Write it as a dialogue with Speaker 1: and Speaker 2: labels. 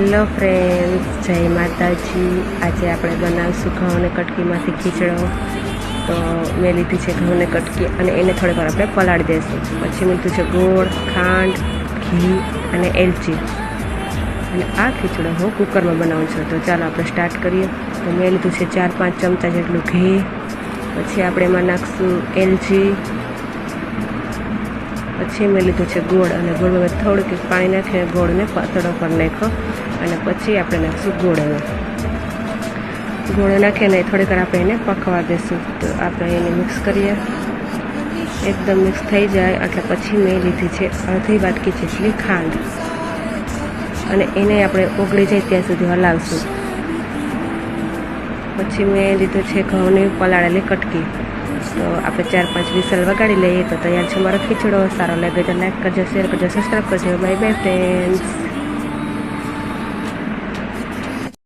Speaker 1: Hello friends જય માતાજી. આજે આપણે બનાવીશું ઘઉં અને કટકીમાંથી ખીચડો. તો મેં લીધી છે ઘઉંને કટકી અને એને થોડીક વાર આપણે પલાળી દઈશું પછી મેં લીધું છે ગોળ, ખાંડ, ઘી અને એલચી. અને આ ખીચડો હું કુકરમાં બનાવું છું. તો ચાલો આપણે સ્ટાર્ટ કરીએ. તો મેં લીધું છે ચાર પાંચ ચમચા જેટલું ઘી. પછી આપણે એમાં નાખશું એલચી. પછી મેં લીધું છે ગોળ અને ગોળમાં મેં થોડુંક પાણી નાખીને ગોળને પાતળો પર નાખ્યો. અને પછી આપણે નાખીશું ગોળ ગોળ નાખીને થોડીક વાર આપણે એને પકવા દઈશું તો આપણે એને મિક્સ કરીએ. એકદમ મિક્સ થઈ જાય. એટલે પછી મેં લીધી છે અડધી વાટકી જેટલી ખાંડ. અને એને આપણે ઓગળી જાય ત્યાં સુધી હલાવશું. પછી મેં લીધું છે ઘઉંની પલાળેલી કટકી. તો આપણે ચાર પાંચ વિસલ વગાડી લઈએ તો તૈયાર છે મારો ખીચડો. સારો લાગે તો લાઈક કરજો શેર કરજો સબસ્ક્રાઈબ કરજો. Bye bye friends